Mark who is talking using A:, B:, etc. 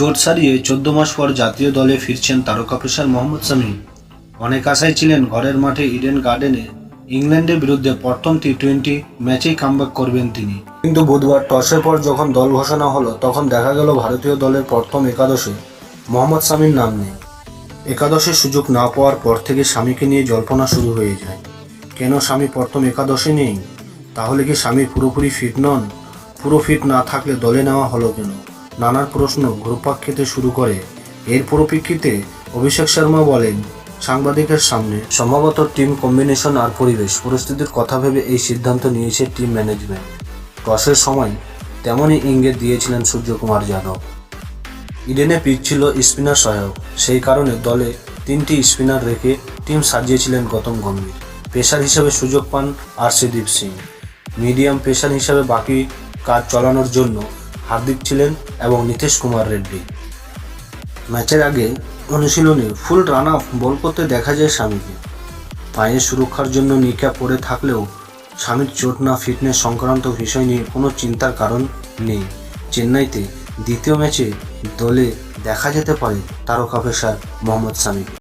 A: চোট সারিয়ে চোদ্দ মাস পর জাতীয় দলে ফিরছেন তারকা পেসার মোহাম্মদ শামি অনেক আশায় ছিলেন ঘরের মাঠে ইডেন গার্ডেনে ইংল্যান্ডের বিরুদ্ধে প্রথম টি টোয়েন্টি ম্যাচেই কামব্যাক করবেন তিনি। কিন্তু বুধবার টসের পর যখন দল ঘোষণা হলো, তখন দেখা গেল ভারতীয় দলের প্রথম একাদশে মোহাম্মদ শামির নাম নেই। একাদশের সুযোগ না পাওয়ার পর থেকে স্বামীকে নিয়ে জল্পনা শুরু হয়ে যায়। কেন স্বামী প্রথম একাদশে নেই? তাহলে কি স্বামী পুরোপুরি ফিট নন? পুরো ফিট না থাকলে দলে নেওয়া হলো কেন? নানার প্রশ্ন ঘুরপাক খেতে শুরু করে। এর পরিপ্রেক্ষিতে অভিষেক শর্মা বলেন, সাংবাদিকের সামনে সম্ভবত টিম কম্বিনেশন আর পরিবেশ। পরিস্থিতির কথা ভেবে এই সিদ্ধান্ত নিয়েছে টিম ম্যানেজমেন্ট। টসের সময় তেমনই ইঙ্গিত দিয়েছিলেন সূর্যকুমার যাদব। ইডেনে পিচ ছিল স্পিনার সহায়ক। সেই কারণে দলে তিনটি স্পিনার রেখে টিম সাজিয়েছিলেন গৌতম গম্ভীর। পেশার হিসেবে সুযোগ পান আরশিদীপ সিং। মিডিয়াম পেশার হিসেবে বাকি কাজ চালানোর জন্য হার্দিক ছিলেন এবং নীতিশ কুমার রেড্ডি। ম্যাচের আগে অনুশীলনে ফুল রান আপ বল করতে দেখা যায় স্বামীকে। পায়ের সুরক্ষার জন্য নিকা পড়ে থাকলেও স্বামীর চোট না ফিটনেস সংক্রান্ত বিষয় নিয়ে কোনো চিন্তার কারণ নেই। চেন্নাইতে দ্বিতীয় ম্যাচে দলে দেখা যেতে পারে তারকা পেসার মোহাম্মদ শামিকে